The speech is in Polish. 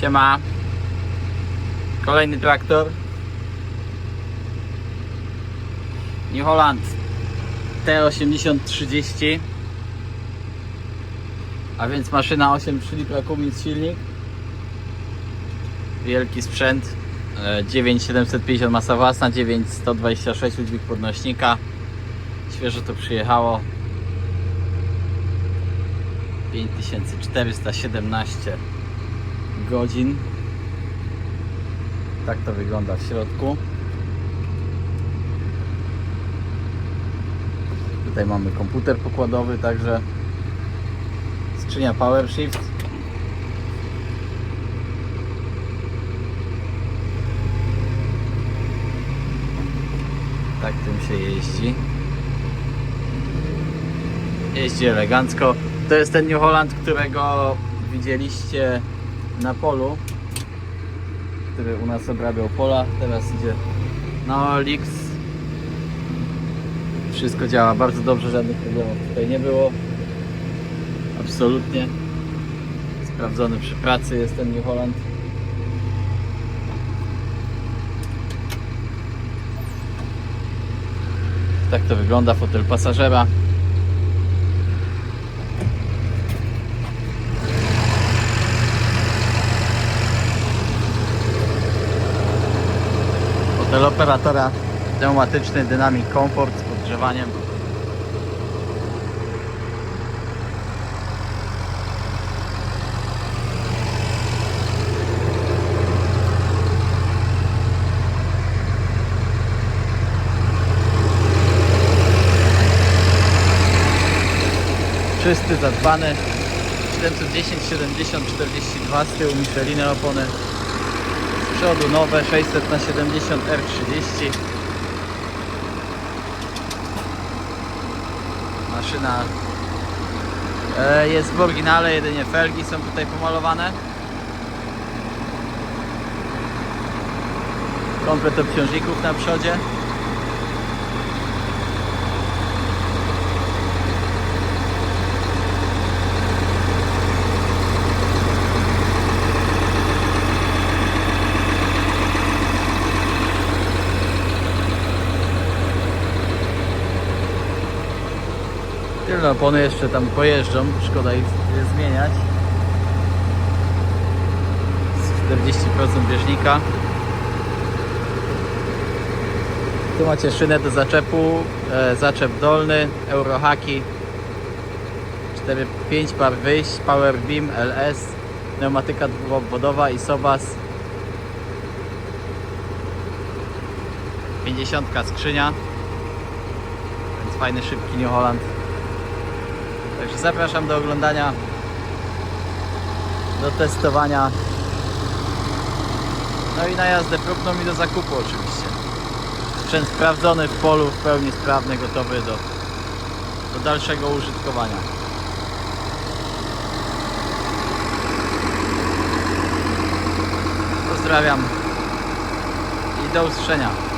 Siema. Kolejny traktor. New Holland T8030. A więc maszyna 8,3 litra Cummins silnik. Wielki sprzęt. E, 9750 masa własna, 9126 udźwig podnośnika. Świeżo to przyjechało. 5417 godzin. Tak to wygląda w środku. Tutaj mamy komputer pokładowy, także skrzynia PowerShift. Tak tym się jeździ. Jeździ elegancko. To jest ten New Holland, którego widzieliście na polu, który u nas obrabiał pola. Teraz idzie na OLX. Wszystko działa bardzo dobrze, żadnych problemów tutaj nie było. Absolutnie. Sprawdzony przy pracy jest ten New Holland. Tak to wygląda fotel pasażera. Fotel operatora pneumatyczny Dynamic Comfort z podgrzewaniem. Czysty, zadbany. 710, 70, 42 z tyłu Micheliny opony. Przodu nowe 600 na 70 R30 Maszyna e, jest w oryginale, jedynie felgi są tutaj pomalowane. Komplet obciążników na przodzie Tylne opony jeszcze tam pojeżdżą, szkoda ich zmieniać. Z 40% bieżnika. Tu macie szynę do zaczepu, e, zaczep dolny, Eurohaki. 4-5 par wyjść, Power Beam LS, pneumatyka dwuobwodowa i Sobas. 50 skrzynia, więc fajny, szybki New Holland. Także zapraszam do oglądania, do testowania. No i na jazdę próbną i do zakupu oczywiście. Sprzęt sprawdzony w polu, w pełni sprawny, gotowy do, do dalszego użytkowania. Pozdrawiam i do usłyszenia.